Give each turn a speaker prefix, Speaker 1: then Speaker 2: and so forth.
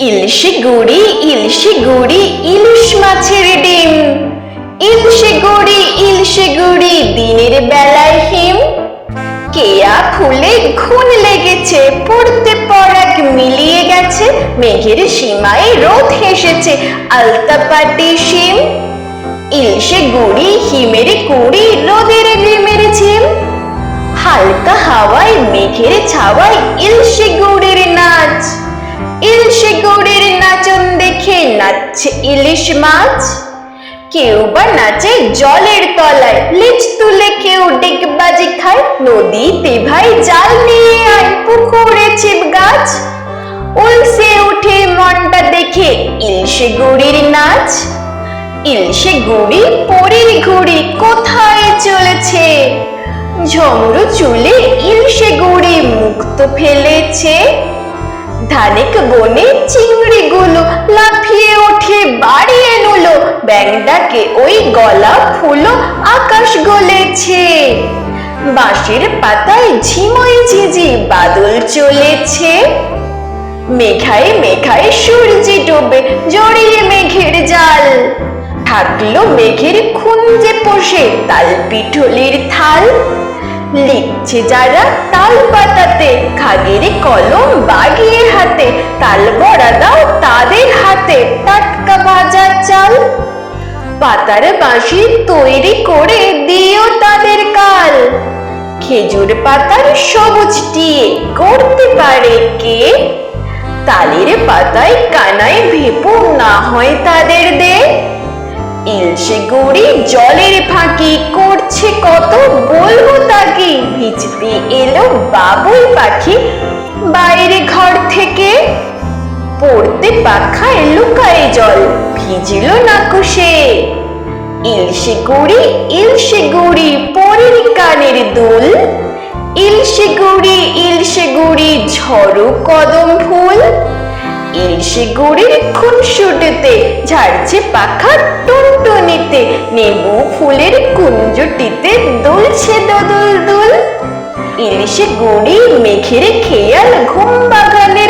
Speaker 1: ইলশে গুড়ি ইলশে গুড়ি, ইলিশ মাছের ডিম। ইলশে গুড়ি ইলশে গুড়ি, দিনের বেলায় হিম। কেয়া ফুলে ঘুন লেগেছে, পড়তে পরাগ মিলিয়ে গেছে, মেঘের সীমায় রোদ হেসেছে, আলতাপাটি শিম। ইলশে গুড়ি, হিমের কুড়ি, রোদের ঝিম। হালকা হাওয়ায়, মেঘের ছাওয়ায় ইলশে নাচছে ইলিশ মাছ। কেউ বা নাচে জলের তলায়। লিচ তুলে কেউ ডেকবাজি খায়। নদীতে ভাই জাল নিয়ে আয় পুকুরে ছিপ গাছ। উলসে উঠে মনটা দেখে ইলশে গুড়ির নাচ। ইলশে গুড়ি, পরির ঘুড়ি কোথায় চলেছে? ঝমরু চুলে ইলশে গুড়ি মুক্ত ফেলেছে। ধানিক বনে উঠে বাড়িয়ে নুলো ব্যাংটাকে ওই গলা ফুলো আকাশ গলেছে। বাঁশের পাতায় ঝিমই ঝিঝি বাদল চলেছে। মেঘায় মেঘায় সূর্যি ডোবে জড়িয়ে মেঘের জাল। থাকল মেঘের খুঞ্জে পোষে তাল পিঠলির থাল। লিখছে যারা তাল পাতাতে, খাগের কলম বাগিয়ে পাতার বাঁশি তৈরি করে দিও তাদের কাল। খেজুর পাতার সবুজ টিয়ে করতে পারে কে? তালের পাতায় কানায় ভেপু না হয় তাদের দে। ইলশে গুড়ি জলের ফাঁকি করছে কত বলব তাকে? ভিজতে এলো বাবুই পাখি বাইরে ঘর থেকে। পড়তে পাখায় লুকায় জল। ভিজল না কুশে ইলশে গুড়ি ইলশে গুড়ি পরের কানের দুল। ইলশে গুড়ি ইলশে গুড়ি ঝড়ো কদম ফুল। ইলশে গুড়ির খুনসুটিতে ঝাড়ছে পাখা টুনটুনিতে, নেবু ফুলের কুঞ্জটিতে দুলছে দোদুল দুল। ইলিশে গুড়ি মেঘের খেয়াল ঘুম বাগানে